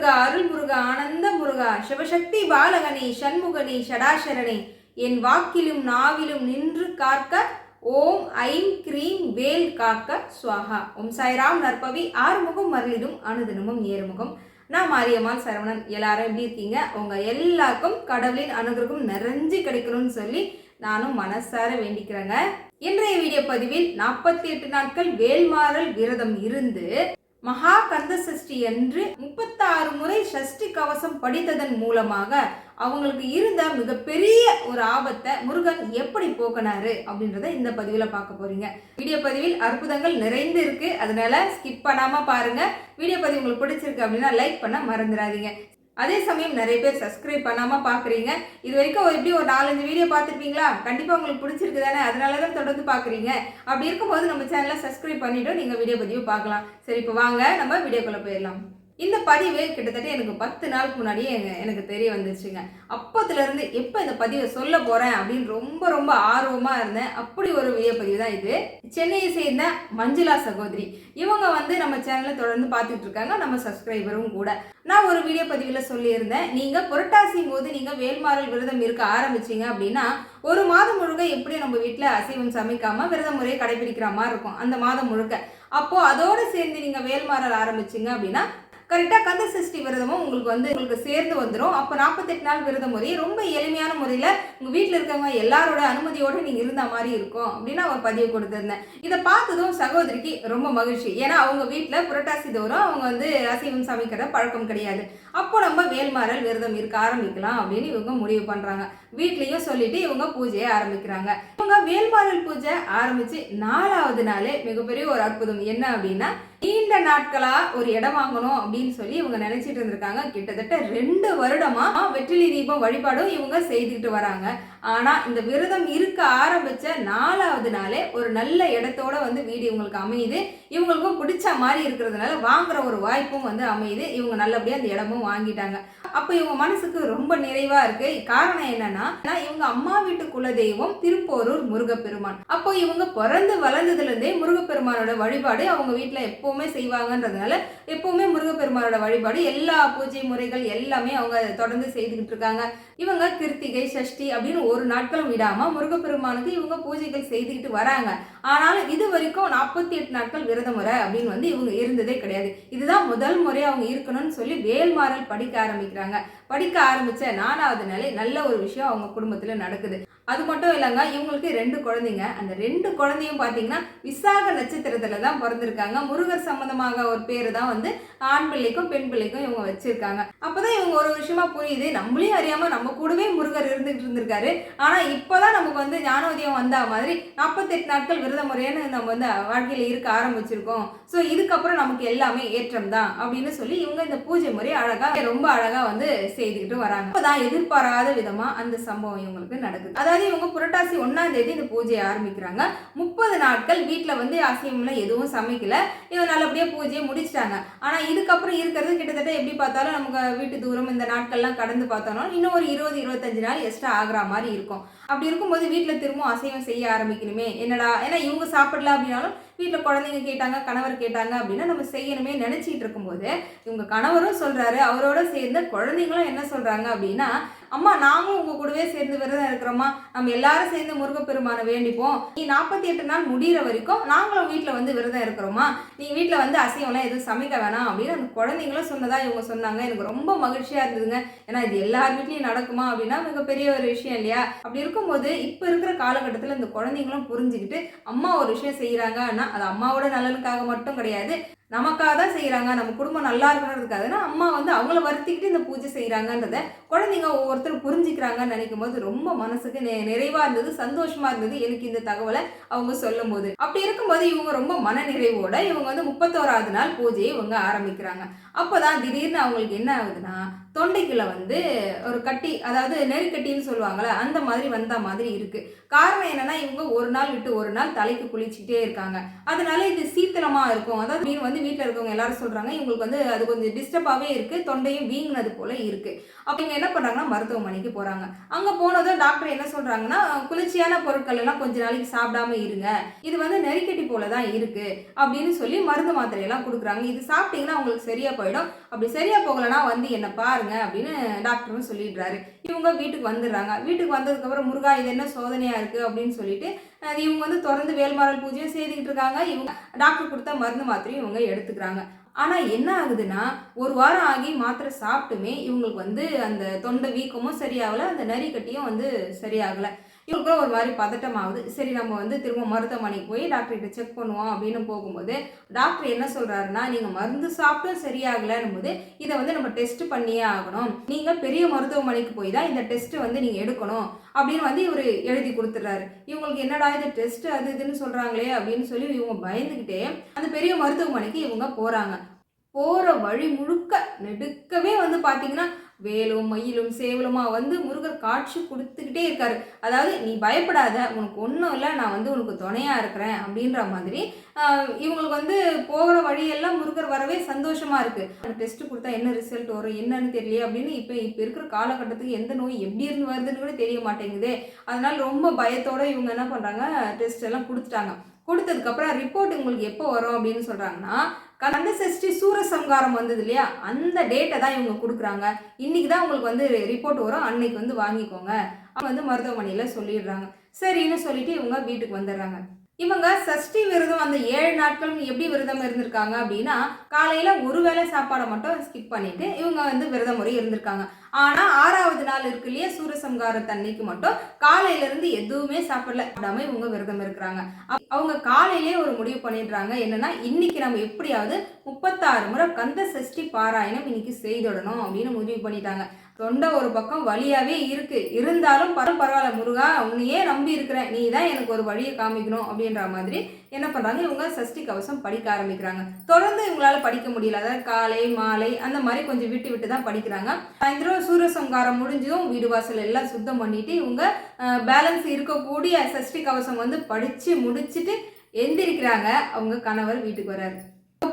முருகா அருள் முருகா ஆனந்த முருகா சிவசக்தி பாலகனே சண்முகனே ஷடாசரணே என் வாக்கிலும் நாவிலும் நின்று காக்க ஓம் I'm cream வேல் காக்க சுவாகா. ஓம் சாய்ராம் நற்பவி ஆறுமுகம் மருளிடும் அனுதினமும் ஏறுமுகம். நான் மாரியம்மாள் சரவணன். எல்லாரும் எப்படி இருக்கீங்க? உங்கள் எல்லாருக்கும் கடவுளின் அனுகிரகம் நிறைஞ்சு கிடைக்கணும்னு சொல்லி நானும் மனசார வேண்டிக்கிறேங்க. இன்றைய வீடியோ பதிவில் நாற்பத்தி எட்டு நாட்கள் வேல்மாறல் விரதம் இருந்து மகா கந்த சஷ்டி என்று முப்பத்தாறு முறை சஷ்டி கவசம் படித்ததன் மூலமாக அவங்களுக்கு இருந்த மிகப்பெரிய ஒரு ஆபத்தை முருகன் எப்படி போக்கினாரு அப்படின்றத இந்த பதிவில் பார்க்க போறீங்க. வீடியோ பதிவில் அற்புதங்கள் நிறைந்து இருக்கு. அதனால ஸ்கிப் பண்ணாம பாருங்க. வீடியோ பதிவு உங்களுக்கு பிடிச்சிருக்கு அப்படின்னா லைக் பண்ண மறந்துடாதீங்க. அதே சமயம் நிறைய பேர் சப்ஸ்கிரைப் பண்ணாமல் பார்க்குறீங்க இது வரைக்கும் ஒரு எப்படி ஒரு நாலஞ்சு வீடியோ பார்த்துருப்பீங்களா? கண்டிப்பாக உங்களுக்கு பிடிச்சிருக்கு தானே? அதனால தான் தொடர்ந்து பார்க்குறீங்க அப்படி இருக்கும்போது நம்ம சேனலை சப்ஸ்கிரைப் பண்ணிவிட்டு நீங்கள் வீடியோ பதிவு பார்க்கலாம். சரி இப்போ வாங்க. நம்ம வீடியோக்குள்ளே போயிடலாம். இந்த பதிவு கிட்டத்தட்ட எனக்கு பத்து நாளுக்கு முன்னாடியே எனக்கு தெரிய வந்துச்சுங்க. அப்போத்துலேருந்து எப்போ இந்த பதிவை சொல்ல போகிறேன் அப்படின்னு ரொம்ப ரொம்ப ஆர்வமாக இருந்தேன். அப்படி ஒரு வீடியோ பதிவு தான் இது. சென்னையை சேர்ந்த மஞ்சுளா சகோதரி. இவங்க வந்து நம்ம சேனலை தொடர்ந்து பார்த்துட்டு இருக்காங்க. நம்ம சப்ஸ்கிரைபரும் கூட. நான் ஒரு வீடியோ பதிவில் சொல்லியிருந்தேன். நீங்கள் புரட்டாசி போது நீங்கள் வேல்மாறல் விரதம் இருக்க ஆரம்பிச்சீங்க அப்படின்னா ஒரு மாதம் முழுக்க எப்படி நம்ம வீட்டில் அசைவம் சமைக்காமல் விரத முறையை கடைபிடிக்கிற மாதிரி இருக்கும். அந்த மாதம் முழுக்க. அப்போது அதோடு சேர்ந்து நீங்கள் வேல்மாறல் ஆரம்பிச்சிங்க அப்படின்னா கரெக்டாக கந்த சஷ்டி விரதமும் உங்களுக்கு வந்து உங்களுக்கு சேர்ந்து வந்துடும் அப்போ நாற்பத்தெட்டு நாள் விரத முறையை ரொம்ப எளிமையான முறையில் உங்கள் வீட்டில் இருக்கவங்க எல்லாரோட அனுமதியோடு நீங்கள் இருந்த மாதிரி இருக்கும் அப்படின்னு அவர் பதிவு கொடுத்துருந்தேன். இதை பார்த்ததும் சகோதரிக்கு ரொம்ப மகிழ்ச்சி. ஏன்னா அவங்க வீட்டில் புரட்டாசி தோறும் அவங்க வந்து அசைவம் சமைக்கிற பழக்கம் கிடையாது. அப்போ நம்ம வேல்மாறல் விரதம் இருக்க ஆரம்பிக்கலாம் அப்படின்னு இவங்க முடிவு பண்ணுறாங்க வீட்லேயும் சொல்லிட்டு இவங்க பூஜையை ஆரம்பிக்கிறாங்க. இவங்க வேல்மாறல் பூஜை ஆரம்பிச்சு நாலாவது நாளே மிகப்பெரிய ஒரு அற்புதம். என்ன அப்படின்னா நீண்ட நாட்களா ஒரு இடம் வாங்கணும் அப்படின்னு சொல்லி இவங்க நினைச்சிட்டு இருந்திருக்காங்க. கிட்டத்தட்ட ரெண்டு வருடமா வெற்றிலி தீபம் வழிபாடும் இவங்க செய்துக்கிட்டு வராங்க. ஆனா இந்த விரதம் இருக்க ஆரம்பிச்ச நாலாவது நாளே ஒரு நல்ல இடத்தோட வந்து வீடு இவங்களுக்கு அமையுது. இவங்களுக்கும் பிடிச்ச மாதிரி இருக்கிறதுனால வாங்குற ஒரு வாய்ப்பும் வந்து அமையுது. இவங்க நல்லபடியா அந்த இடமும் வாங்கிட்டாங்க. அப்போ இவங்க மனசுக்கு ரொம்ப நிறைவா இருக்கு. காரணம் என்னன்னா இவங்க அம்மா வீட்டு குலதெய்வம் திருப்போரூர் முருகப்பெருமான். அப்போ இவங்க பிறந்து வளர்ந்ததுல இருந்தே முருகப்பெருமானோட வழிபாடு அவங்க வீட்டுல எப்பவுமே செய்வாங்கன்றதுனால எப்பவுமே முருகப்பெருமானோட வழிபாடு எல்லா பூஜை முறைகள் எல்லாமே அவங்க தொடர்ந்து செய்துக்கிட்டு இருக்காங்க. இவங்க கிருத்திகை சஷ்டி அப்படின்னு ஒரு நாட்களும் விடாம முருகப்பெருமானுக்கு இவங்க பூஜைகள் செய்துக்கிட்டு வராங்க. ஆனாலும் இது வரைக்கும் நாற்பத்தி எட்டு நாட்கள் விரத முறை அப்படின்னு வந்து இவங்க இருந்ததே கிடையாது. இதுதான் முதல் முறை அவங்க இருக்கணும்னு சொல்லி வேல்மாறல் படிக்க ஆரம்பிக்கிறாங்க. படிக்க ஆரம்பிச்ச நாலாவது நிலை நல்ல ஒரு விஷயம் அவங்க குடும்பத்துல நடக்குது. அது மட்டும் இல்லைங்க இவங்களுக்கு ரெண்டு குழந்தைங்க. அந்த ரெண்டு குழந்தையும் பார்த்தீங்கன்னா விசாக நட்சத்திரத்தில் தான் பிறந்திருக்காங்க. முருகர் சம்மந்தமாக ஒரு பேர் தான் வந்து ஆண் பிள்ளைக்கும் பெண் பிள்ளைக்கும் இவங்க வச்சுருக்காங்க. அப்போ தான் இவங்க ஒரு விஷயமா புரியுது. நம்மளையும் அறியாமல் நம்ம கூடவே முருகர் இருந்துகிட்டு இருந்திருக்காரு. ஆனால் இப்போ தான் நமக்கு வந்து ஞானோதயம் வந்தா மாதிரி நாற்பத்தெட்டு நாட்கள் விரத முறைன்னு நம்ம வந்து வாழ்க்கையில் இருக்க ஆரம்பிச்சிருக்கோம். ஸோ இதுக்கப்புறம் நமக்கு எல்லாமே ஏற்றம் தான் அப்படின்னு சொல்லி இவங்க இந்த பூஜை முறை அழகாக ரொம்ப அழகாக வந்து செய்துக்கிட்டு வராங்க. அப்பதான் எதிர்பாராத விதமாக அந்த சம்பவம் இவங்களுக்கு நடக்குது. அதாவது இவங்க புரட்டாசி ஒன்றாம் தேதி இந்த பூஜையை ஆரம்பிக்கிறாங்க. முப்பது நாட்கள் வீட்டில் வந்து அசைவம்லாம் எதுவும் சமைக்கல. இவங்க நல்லபடியாக பூஜையை முடிச்சிட்டாங்க. ஆனால் இதுக்கப்புறம் இருக்கிறது கிட்டத்தட்ட எப்படி பார்த்தாலும் நமக்கு வீட்டு தூரம் இந்த நாட்கள்லாம் கடந்து பார்த்தோம்னா இன்னும் ஒரு இருபது இருபத்தஞ்சு நாள் எக்ஸ்ட்ரா ஆகுற மாதிரி இருக்கும். அப்படி இருக்கும்போது வீட்டில் திரும்பவும் அசைவம் செய்ய ஆரம்பிக்கணுமே. என்னடா? ஏன்னா இவங்க சாப்பிடல அப்படின்னாலும் வீட்டில் குழந்தைங்க கேட்டாங்க கணவர் கேட்டாங்க அப்படின்னா நம்ம செய்யணுமே நினச்சிட்டு இருக்கும்போது இவங்க கணவரும் சொல்கிறாரு அவரோட சேர்ந்து குழந்தைங்களும் என்ன சொல்கிறாங்க அப்படின்னா அம்மா நாங்களும் உங்க கூடவே சேர்ந்து விரதம் இருக்கிறோமா நம்ம எல்லாரும் சேர்ந்து முருகப்பெருமானை வேண்டிப்போம். நீ நாற்பத்தி எட்டு நாள் முடிகிற வரைக்கும் நாங்களும் வீட்டில் வந்து விரதம் இருக்கிறோமா நீ வீட்டில் வந்து அசைவம்லாம் எதுவும் சமைக்க வேணாம். அப்படின்னு அந்த குழந்தைங்களும் சொன்னதா இவங்க சொன்னாங்க. எனக்கு ரொம்ப மகிழ்ச்சியாக இருந்ததுங்க. ஏன்னா இது எல்லார் வீட்லையும் நடக்குமா அப்படின்னா மிகப்பெரிய ஒரு விஷயம் இல்லையா? அப்படி இருக்கும்போது இப்போ இருக்கிற காலகட்டத்தில் இந்த குழந்தைங்களும் புரிஞ்சுக்கிட்டு அம்மா ஒரு விஷயம் செய்கிறாங்கன்னா அது அம்மாவோட நலனுக்காக மட்டும் கிடையாது. நமக்காக தான் செய்கிறாங்க நம்ம குடும்பம் நல்லா இருக்கணுன்றதுக்காகனா அம்மா வந்து அவங்கள வருத்திக்கிட்டு இந்த பூஜை செய்கிறாங்கன்றத குழந்தைங்க ஒவ்வொருத்தரும் புரிஞ்சுக்கிறாங்கன்னு நினைக்கும் போது ரொம்ப மனசுக்கு நெ நிறைவாக இருந்தது சந்தோஷமா இருந்தது எனக்கு இந்த தகவலை அவங்க சொல்லும் போது அப்படி இருக்கும்போது இவங்க ரொம்ப மன நிறைவோட இவங்க வந்து முப்பத்தோராவது நாள் பூஜையை இவங்க ஆரம்பிக்கிறாங்க. அப்போதான் திடீர்னு அவங்களுக்கு என்ன ஆகுதுன்னா தொண்டைக்குள்ள வந்து ஒரு கட்டி அதாவது நெருக்கட்டின்னு சொல்லுவாங்கல்ல அந்த மாதிரி வந்த மாதிரி இருக்கு. காரணம் என்னன்னா இவங்க ஒரு நாள் விட்டு ஒரு நாள் தலைக்கு குளிச்சுட்டே இருக்காங்க. அதனால இது சீத்தளமா இருக்கும். அதாவது மீன் வந்து வந்து வீட்டில் இருக்கவங்க எல்லாரும் சொல்கிறாங்க இவங்களுக்கு வந்து அது கொஞ்சம் டிஸ்டர்பாகவே இருக்குது தொண்டையும் வீங்கினது போல் இருக்குது அப்போ இவங்க என்ன பண்ணுறாங்கன்னா மருத்துவமனைக்கு போகிறாங்க அங்கே போனதும் டாக்டர் என்ன சொல்கிறாங்கன்னா குளிர்ச்சியான பொருட்கள் எல்லாம் கொஞ்ச நாளைக்கு சாப்பிடாம இருங்க. இது வந்து நெறிக்கட்டி போல தான் இருக்குது அப்படின்னு சொல்லி மருந்து மாத்திரையெல்லாம் கொடுக்குறாங்க. இது சாப்பிட்டீங்கன்னா உங்களுக்கு சரியாக போயிடும். அப்படி சரியாக போகலைன்னா வந்து என்ன பாருங்க அப்படின்னு டாக்டரும் சொல்லிடுறாரு. இவங்க வீட்டுக்கு வந்துடுறாங்க. வீட்டுக்கு வந்ததுக்கப்புறம் முருகா இது என்ன சோதனையாக இருக்குது அப்படின்னு சொல்லிட்டு இவங்க வந்து தொடர்ந்து வேல்மாரல் பூஜையும் செய்துக்கிட்டு இருக்காங்க. இவங்க டாக்டர் கொடுத்த மருந்து மாத்திரையும் இவங்க எடுத்துக்கிறாங்க. ஆனால் என்ன ஆகுதுன்னா ஒரு வாரம் ஆகி மாத்திரை சாப்பிட்டுமே இவங்களுக்கு வந்து அந்த தொண்டை வீக்கமும் சரியாகலை அந்த நரி கட்டியும் வந்து சரியாகலை. இவங்களுக்கும் ஒரு மாதிரி பதட்டம் ஆகுது. சரி நம்ம வந்து திரும்ப மருத்துவமனைக்கு போய் டாக்டர்கிட்ட செக் பண்ணுவோம் அப்படின்னு போகும்போது டாக்டர் என்ன சொல்கிறாருன்னா நீங்கள் மருந்து சாப்பிட்டும் சரியாகலைன்னும் போது இதை வந்து நம்ம டெஸ்ட் பண்ணியே ஆகணும். நீங்கள் பெரிய மருத்துவமனைக்கு போய் தான் இந்த டெஸ்ட்டு வந்து நீங்கள் எடுக்கணும். அப்படின்னு வந்து இவர் எழுதி கொடுத்துட்றாரு. இவங்களுக்கு என்னடா இது டெஸ்ட் அது இதுன்னு சொல்கிறாங்களே அப்படின்னு சொல்லி இவங்க பயந்துக்கிட்டே அந்த பெரிய மருத்துவமனைக்கு இவங்க போகிறாங்க போகிற வழி முழுக்க நெடுக்கவே வந்து பார்த்தீங்கன்னா வேலும் மயிலும் சேவலுமா வந்து முருகர் காட்சி கொடுத்துக்கிட்டே இருக்காரு. அதாவது நீ பயப்படாத உனக்கு ஒன்றும் இல்லை நான் வந்து உனக்கு துணையாக இருக்கிறேன் அப்படின்ற மாதிரி இவங்களுக்கு வந்து போகிற வழியெல்லாம் முருகர் வரவே சந்தோஷமாக இருக்குது டெஸ்ட் கொடுத்தா என்ன ரிசல்ட் வரும் என்னன்னு தெரியல அப்படின்னு இப்போ இப்போ இருக்கிற காலகட்டத்துக்கு எந்த நோய் எப்படி இருந்து வருதுன்னு கூட தெரிய மாட்டேங்குது. அதனால் ரொம்ப பயத்தோடு இவங்க என்ன பண்ணுறாங்க டெஸ்ட் எல்லாம் கொடுத்துட்டாங்க. கொடுத்ததுக்கப்புறம் ரிப்போர்ட் உங்களுக்கு எப்போ வரும் அப்படின்னு சொல்கிறாங்கன்னா கந்த சஷ்டி சூரசம்காரம் வந்தது இல்லையா? அந்த டேட்டை தான் இவங்க கொடுக்குறாங்க. இன்றைக்கி தான் உங்களுக்கு வந்து ரிப்போர்ட் வரும். அன்னைக்கு வந்து வாங்கிக்கோங்க. அவங்க வந்து மருத்துவமனையில் சொல்லிடுறாங்க. சரின்னு சொல்லிட்டு இவங்க வீட்டுக்கு வந்துடுறாங்க. இவங்க சஷ்டி விரதம் அந்த ஏழு நாட்களும் எப்படி விரதம் இருந்திருக்காங்க அப்படின்னா காலையில் ஒரு வேளை சாப்பாடை மட்டும் ஸ்கிப் பண்ணிட்டு இவங்க வந்து விரத முறை இருந்திருக்காங்க. ஆனால் ஆறாவது நாள் இருக்கு இல்லையா சூரசம்காரத்து அன்னைக்கு மட்டும் காலையிலேருந்து எதுவுமே சாப்பிடல. சாப்பிடாம இவங்க விரதம் இருக்கிறாங்க. அவங்க காலையிலே ஒரு முடிவு பண்ணிடுறாங்க. என்னன்னா இன்னைக்கு நம்ம எப்படியாவது முப்பத்தாறு முறை கந்த சஷ்டி பாராயணம் இன்னைக்கு செய்திடணும் அப்படின்னு முடிவு பண்ணிட்டாங்க. தொண்டை ஒரு பக்கம் வழியாகவே இருக்குது இருந்தாலும் பரம் பரவாயில்ல முருகா உன்னையே நம்பி இருக்கிறேன். நீ தான் எனக்கு ஒரு வழியை காமிக்கணும் அப்படின்ற மாதிரி என்ன பண்ணுறாங்க இவங்க சஷ்டி கவசம் படிக்க ஆரம்பிக்கிறாங்க. தொடர்ந்து இவங்களால் படிக்க முடியல. அதாவது காலை மாலை அந்த மாதிரி கொஞ்சம் விட்டு விட்டு தான் படிக்கிறாங்க. சாயந்தரம் சூரசம்காரம் முடிஞ்சதும் வீடு வாசல் எல்லாம் சுத்தம் பண்ணிட்டு இவங்க பேலன்ஸ் இருக்கக்கூடிய சஷ்டி கவசம் வந்து படித்து முடிச்சுட்டு எந்திரிக்கிறாங்க. அவங்க கணவர் வீட்டுக்கு வர்றாரு.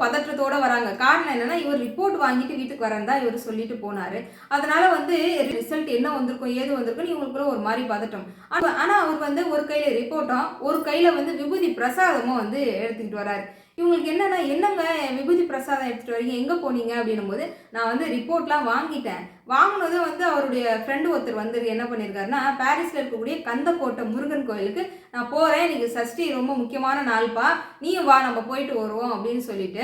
பதற்றத்தோட வராங்க. காரணம் என்னன்னா இவர் ரிப்போர்ட் வாங்கிட்டு வீட்டுக்கு வரேன் தான் இவர் சொல்லிட்டு போனாரு. அதனால வந்து ரிசல்ட் என்ன வந்திருக்கும் ஏது வந்திருக்கும் இவங்களுக்குள்ள ஒரு மாதிரி பதட்டம். ஆனா ஆனா அவர் வந்து ஒரு கையில ரிப்போர்ட்டும் ஒரு கையில வந்து விபூதி பிரசாதமும் வந்து எடுத்துக்கிட்டு வராரு. இவங்களுக்கு என்னன்னா என்னங்க விபூதி பிரசாதம் எடுத்துகிட்டு வரீங்க? எங்கே போனீங்க? அப்படின்னும் போது நான் வந்து ரிப்போர்ட்லாம் வாங்கிட்டேன். வாங்கினதும் வந்து அவருடைய ஃப்ரெண்டு ஒருத்தர் வந்து என்ன பண்ணியிருக்காருன்னா பாரிஸில் இருக்கக்கூடிய கந்தக்கோட்டை முருகன் கோயிலுக்கு நான் போகிறேன் இன்னைக்கு சஷ்டி ரொம்ப முக்கியமான நாள்ப்பா. நீயும் வா நம்ம போயிட்டு வருவோம் அப்படின்னு சொல்லிட்டு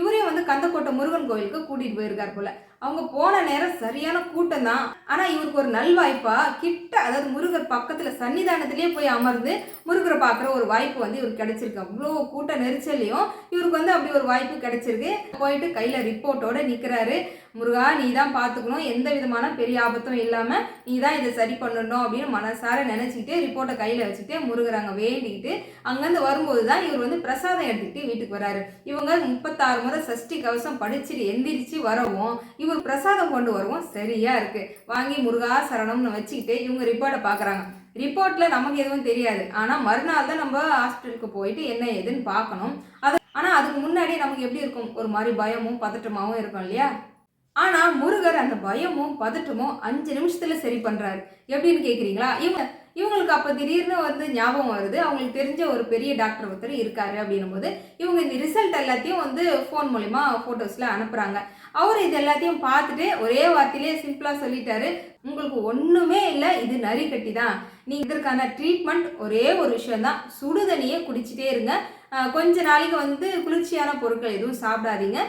இவரே வந்து கந்தக்கோட்டை முருகன் கோயிலுக்கு கூட்டிகிட்டு போயிருக்கார் போல. அவங்க போன நேரம் சரியான கூட்டம் தான் ஆனால் இவருக்கு ஒரு நல்வாய்ப்பா கிட்ட அதாவது முருகர் பக்கத்தில் சன்னிதானத்திலே போய் அமர்ந்து முருகரை பார்க்குற ஒரு வாய்ப்பு வந்து இவருக்கு கிடைச்சிருக்கு. அவ்வளோ கூட்ட நெரிச்சல்லையும் இவருக்கு வந்து அப்படி ஒரு வாய்ப்பு கிடைச்சிருக்கு. போயிட்டு கையில் ரிப்போர்ட்டோட நிற்கிறாரு முருகா நீ தான் பார்த்துக்கணும். எந்த விதமான பெரிய ஆபத்தும் இல்லாமல் நீ தான் இதை சரி பண்ணணும் அப்படின்னு மனசார நினச்சிக்கிட்டு ரிப்போர்ட்டை கையில் வச்சுட்டு முருகர் அங்கே வேண்டிக்கிட்டு அங்கேருந்து வரும்போது தான் இவர் வந்து பிரசாதம் எடுத்துக்கிட்டு வீட்டுக்கு வராரு. இவங்க முப்பத்தாறு முறை சஷ்டி கவசம் படிச்சுட்டு எந்திரிச்சு வரவும் இவர் பிரசாதம் கொண்டு வருவோம். சரியா இருக்கு. வாங்கி முருகா சரணம்னு வச்சுக்கிட்டு இவங்க ரிப்போர்ட்டை பார்க்குறாங்க. ரிப்போர்ட்ல நமக்கு எதுவும் தெரியாது. ஆனா மறுநாள் தான் நம்ம ஹாஸ்பிட்டலுக்கு போயிட்டு என்ன ஏதுன்னு பார்க்கணும். அது ஆனா அதுக்கு முன்னாடி நமக்கு எப்படி இருக்கும்? ஒரு மாதிரி பயமும் பதட்டமாவும் இருக்கும் இல்லையா? ஆனா முருகர் அந்த பயமும் பதட்டமும் அஞ்சு நிமிஷத்துல சரி பண்றாரு. எப்படின்னு கேக்குறீங்களா? இவங்க இவங்களுக்கு அப்போ திடீர்னு வந்து ஞாபகம் வருது. அவங்களுக்கு தெரிஞ்ச ஒரு பெரிய டாக்டர் ஒருத்தர் இருக்காரு அப்படின்னும் போது இவங்க இந்த ரிசல்ட் எல்லாத்தையும் வந்து ஃபோன் மூலிமா ஃபோட்டோஸில் அனுப்புகிறாங்க அவர் இது எல்லாத்தையும் பார்த்துட்டு ஒரே வார்த்தையிலே சிம்பிளாக சொல்லிட்டாரு. உங்களுக்கு ஒன்றுமே இல்லை இது நரி கட்டி தான். நீங்கள் இதற்கான ட்ரீட்மெண்ட் ஒரே ஒரு விஷயம் தான் சுடுதண்ணியை குடிச்சிட்டே இருங்க. கொஞ்ச நாளைக்கு வந்து குளிர்ச்சியான பொருட்கள் எதுவும் சாப்பிடாதீங்க.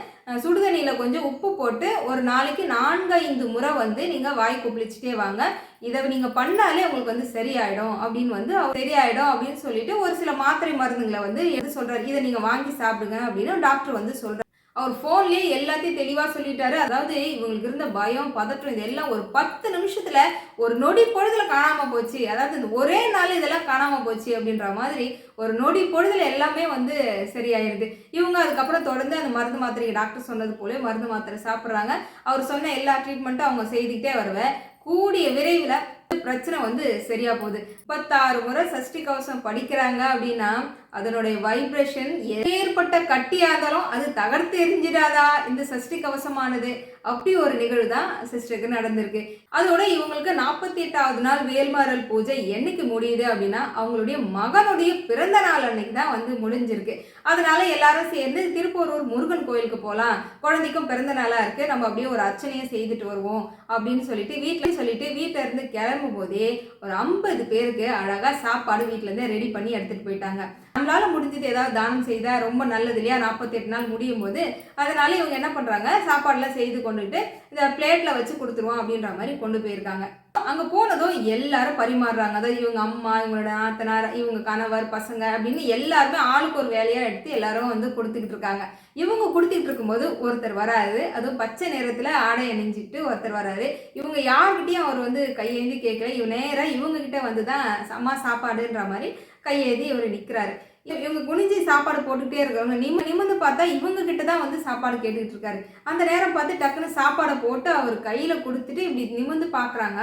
சுடுதண்ணியில் கொஞ்சம் உப்பு போட்டு ஒரு நாளைக்கு நான்கு ஐந்து முறை வந்து நீங்கள் வாய் குப்பிளிச்சிட்டே வாங்க. இதை நீங்கள் பண்ணாலே உங்களுக்கு வந்து சரியாயிடும் அப்படின்னு வந்து சரியாயிடும் அப்படின்னு சொல்லிட்டு ஒரு சில மாத்திரை மருந்துங்களை வந்து எது சொல்கிறார் இதை நீங்கள் வாங்கி சாப்பிடுங்க அப்படின்னு டாக்டர் வந்து சொல்கிறார் அவர் ஃபோன்லேயே எல்லாத்தையும் தெளிவாக சொல்லிட்டாரு. அதாவது இவங்களுக்கு இருந்த பயம் பதற்றம் இதெல்லாம் ஒரு பத்து நிமிஷத்தில் ஒரு நொடி பொழுதுல காணாமல் போச்சு. அதாவது இந்த ஒரே நாள் இதெல்லாம் காணாமல் போச்சு அப்படின்ற மாதிரி ஒரு நொடி பொழுதுல எல்லாமே வந்து சரியாயிருது. இவங்க அதுக்கப்புறம் தொடர்ந்து அந்த மருந்து மாத்திரை டாக்டர் சொன்னது போல மருந்து மாத்திரை சாப்பிட்றாங்க. அவர் சொன்ன எல்லா ட்ரீட்மெண்ட்டும் அவங்க செய்துக்கிட்டே வருவேன். கூடிய விரைவில் பிரச்சனை வந்து சரியா போகுது. முப்பத்தாறு முறை சஷ்டி கவசம் படிக்கிறாங்க அப்படின்னா அதனுடைய வைப்ரேஷன் ஏற்பட்ட கட்டியா இருந்தாலும் அது தகர்த்து எரிஞ்சிடாதா? இந்த சஷ்டி கவசமானது அப்படி ஒரு நிகழ்வு தான் சிஸ்டருக்கு நடந்திருக்கு. அதோட இவங்களுக்கு நாற்பத்தி எட்டாவது நாள் வேல்மாறல் பூஜை என்னைக்கு முடியுது அப்படின்னா அவங்களுடைய மகனுடைய பிறந்த நாள் அன்னைக்கு தான் வந்து முடிஞ்சிருக்கு. அதனால எல்லாரும் சேர்ந்து திருப்பூரூர் முருகன் கோயிலுக்கு போகலாம் குழந்தைக்கும் பிறந்த நாளா இருக்கு. நம்ம அப்படியே ஒரு அர்ச்சனையை செய்துட்டு வருவோம் அப்படின்னு சொல்லிட்டு வீட்டில் சொல்லிட்டு வீட்டில இருந்து கிளம்பும் போதே ஒரு ஐம்பது பேருக்கு அழகா சாப்பாடு வீட்ல ரெடி பண்ணி எடுத்துட்டு போயிட்டாங்க. நம்மளால முடிஞ்சது ஏதாவது தானம் செய்தால் ரொம்ப நல்லது இல்லையா? நாற்பத்தெட்டு நாள் முடியும் போது அதனால இவங்க என்ன பண்ணுறாங்க சாப்பாடெலாம் செய்து கொண்டுட்டு இந்த பிளேட்டில் வச்சு கொடுத்துருவோம் அப்படின்ற மாதிரி கொண்டு போயிருக்காங்க. அங்கே போனதும் எல்லாரும் பரிமாறுறாங்க. அதாவது இவங்க அம்மா இவங்களோட நாத்தனார் இவங்க கணவர் பசங்க அப்படின்னு எல்லாருமே ஆளுக்கு ஒரு வேலையாக எடுத்து எல்லாரும் வந்து கொடுத்துக்கிட்டு இருக்காங்க. இவங்க கொடுத்துட்டு இருக்கும்போது ஒருத்தர் வராரு. அதுவும் பச்சை நேரத்தில் ஆடை அணிஞ்சிட்டு ஒருத்தர் வராரு. இவங்க யார்கிட்டையும் அவர் வந்து கையேந்தி கேட்கல. இவ நேராக இவங்க கிட்ட வந்து தான் அம்மா சாப்பாடுன்ற மாதிரி கையேந்தி இவர் நிற்கிறாரு இவங்க குனிஞ்சி சாப்பாடு போட்டுக்கிட்டே இருக்காங்க நிம நிமிந்து பார்த்தா இவங்க கிட்ட தான் வந்து சாப்பாடு கேட்டுக்கிட்டு இருக்காரு. அந்த நேரம் பார்த்து டக்குன்னு சாப்பாடை போட்டு அவர் கையில் கொடுத்துட்டு இப்படி நிமிந்து பார்க்குறாங்க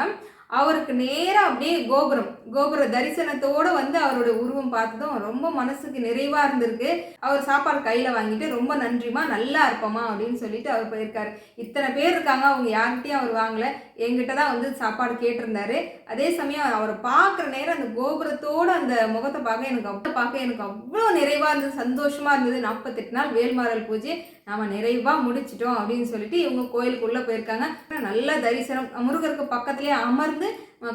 அவருக்கு நேராக அப்படியே கோபுரம் கோபுர தரிசனத்தோடு வந்து அவரோட உருவம் பார்த்ததும் ரொம்ப மனசுக்கு நிறைவாக இருந்திருக்கு. அவர் சாப்பாடு கையில் வாங்கிட்டு ரொம்ப நன்றிமா நல்லா இருப்போமா அப்படின்னு சொல்லிட்டு அவர் போயிருக்காரு. இத்தனை பேர் இருக்காங்க அவங்க யார்கிட்டயும் அவர் வாங்கலை. எங்கிட்ட தான் வந்து சாப்பாடு கேட்டிருந்தாரு. அதே சமயம் அவரை பார்க்குற நேரம் அந்த கோபுரத்தோட அந்த முகத்தை பார்க்க எனக்கு அவ்வளோ பார்க்க எனக்கு அவ்வளோ நிறைவாக இருந்தது. சந்தோஷமாக இருந்தது. நாற்பத்தெட்டு நாள் வேல்மாறல் பூஜை. நாம் நிறைவாக முடிச்சிட்டோம் அப்படின்னு சொல்லிட்டு இவங்க கோயிலுக்குள்ளே போயிருக்காங்க. நல்ல தரிசனம். முருகருக்கு பக்கத்துலேயே அமர்ந்து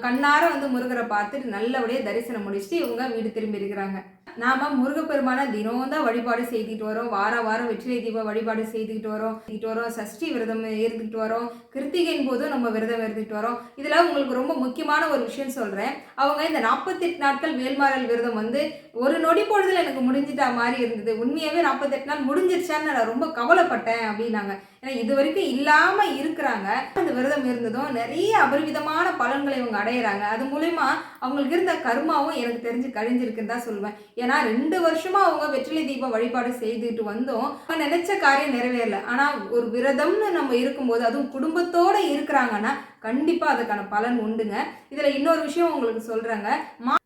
கண்ணார வந்து முருகரை பார்த்துட்டு நல்லபடியாக தரிசனம் முடிச்சுட்டு இவங்க வீடு திரும்பி இருக்கிறாங்க. நாம முருகப்பெருமான தினம் தான் வழிபாடு செய்துட்டு வரோம். வார வாரம் வெற்றிலை தீப வழிபாடு செய்துக்கிட்டு வரோம். செய்துட்டு வரோம். சஷ்டி விரதம் இருந்துட்டு வரோம். கிருத்திகையின் போதும் நம்ம விரதம் இருந்துட்டு வரோம். இதில் உங்களுக்கு ரொம்ப முக்கியமான ஒரு விஷயம் சொல்கிறேன் அவங்க இந்த நாற்பத்தெட்டு நாட்கள் வேல்மாறல் விரதம் வந்து ஒரு நொடி பொழுதுல எனக்கு முடிஞ்சிட்டா மாதிரி இருந்தது. உண்மையாகவே நாற்பத்தெட்டு நாள் முடிஞ்சிருச்சான்னு நான் ரொம்ப கவலைப்பட்டேன் அப்படின்னாங்க. ஏன்னா இது வரைக்கும் இல்லாம இருக்கிறாங்க. அந்த விரதம் இருந்ததும் நிறைய அபரிவிதமான பலன்களை இவங்க அடையிறாங்க. அது மூலயமா அவங்களுக்கு இருந்த கர்மாவும் எனக்கு தெரிஞ்சு கழிஞ்சிருக்குன்னு தான் சொல்லுவேன் ஏன்னா ரெண்டு வருஷமா அவங்க வெற்றிலை தீபம் வழிபாடு செய்துட்டு வந்தோம் நினைச்ச காரியம் நிறைவேறல. ஆனா ஒரு விரதம்னு நம்ம இருக்கும்போது அதுவும் குடும்பத்தோட இருக்கிறாங்கன்னா கண்டிப்பா அதுக்கான பலன் உண்டுங்க. இதுல இன்னொரு விஷயம் உங்களுக்கு சொல்றேங்க.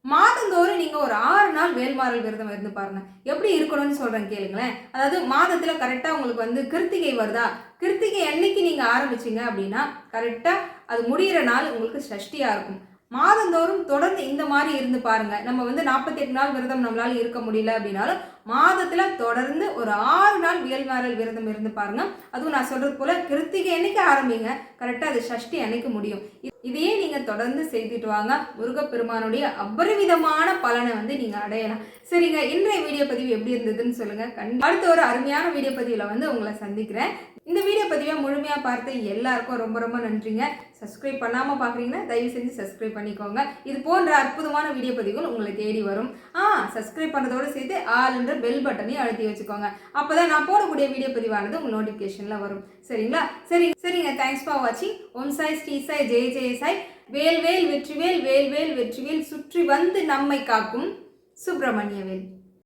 மாதந்தோறும் நீங்கள் ஒரு ஆறு நாள் வேல்மாறல் விரதம் இருந்து பாருங்க. எப்படி இருக்கணும்னு சொல்கிறேன் கேளுங்களேன். அதாவது மாதத்தில் கரெக்டாக உங்களுக்கு வந்து கிருத்திகை வருதா? கிருத்திகை என்னைக்கு நீங்கள் ஆரம்பிச்சீங்க அப்படின்னா கரெக்டாக அது முடியிற நாள் உங்களுக்கு சஷ்டியாக இருக்கும். மாதந்தோறும் தொடர்ந்து இந்த மாதிரி இருந்து பாருங்க. நம்ம வந்து நாற்பத்தி எட்டு நாள் விரதம் நம்மளால இருக்க முடியல அப்படின்னாலும் மாதத்துல தொடர்ந்து ஒரு ஆறு நாள் வியல்மாறல் விரதம் இருந்து பாருங்க. அதுவும் நான் சொல்றது போல கிருத்திகை என்னைக்கு ஆரம்பிங்க. கரெக்டா அது சஷ்டி அன்னைக்கு முடியும். இதையே நீங்கள் தொடர்ந்து செய்துட்டு வாங்க. முருகப்பெருமானுடைய அபரிவிதமான பலனை வந்து நீங்கள் அடையலாம். சரிங்க இன்றைய வீடியோ பதிவு எப்படி இருந்ததுன்னு சொல்லுங்கள் கண்டிப்பாக அடுத்த ஒரு அருமையான வீடியோ பதிவில் வந்து உங்களை சந்திக்கிறேன். இந்த வீடியோ பதிவை முழுமையாக பார்த்து எல்லாருக்கும் ரொம்ப ரொம்ப நன்றிங்க. சப்ஸ்கிரைப் பண்ணாமல் பார்க்குறீங்கன்னா தயவு செஞ்சு சப்ஸ்கிரைப் பண்ணிக்கோங்க. இது போன்ற அற்புதமான வீடியோ பதிவுகள் உங்களை தேடி வரும். ஆ சப்ஸ்கிரைப் பண்ணதோட சேர்த்து ஆளுன்ற பெல் பட்டனையும் அழுத்தி வச்சுக்கோங்க. அப்போ தான் நான் போடக்கூடிய வீடியோ பதிவானது உங்கள் நோட்டிஃபிகேஷனில் வரும். சரிங்களா? சரி சரிங்க. தேங்க்ஸ் ஃபார் வாட்சிங் ஓம் சாய் ஸ்ரீ சாய் ஜெய ஜெய சாய். வேல் வேல் வெற்றிவேல் வேல் வேல் வெற்றிவேல் சுற்றி வந்து நம்மை காக்கும் சுப்பிரமணியவேல்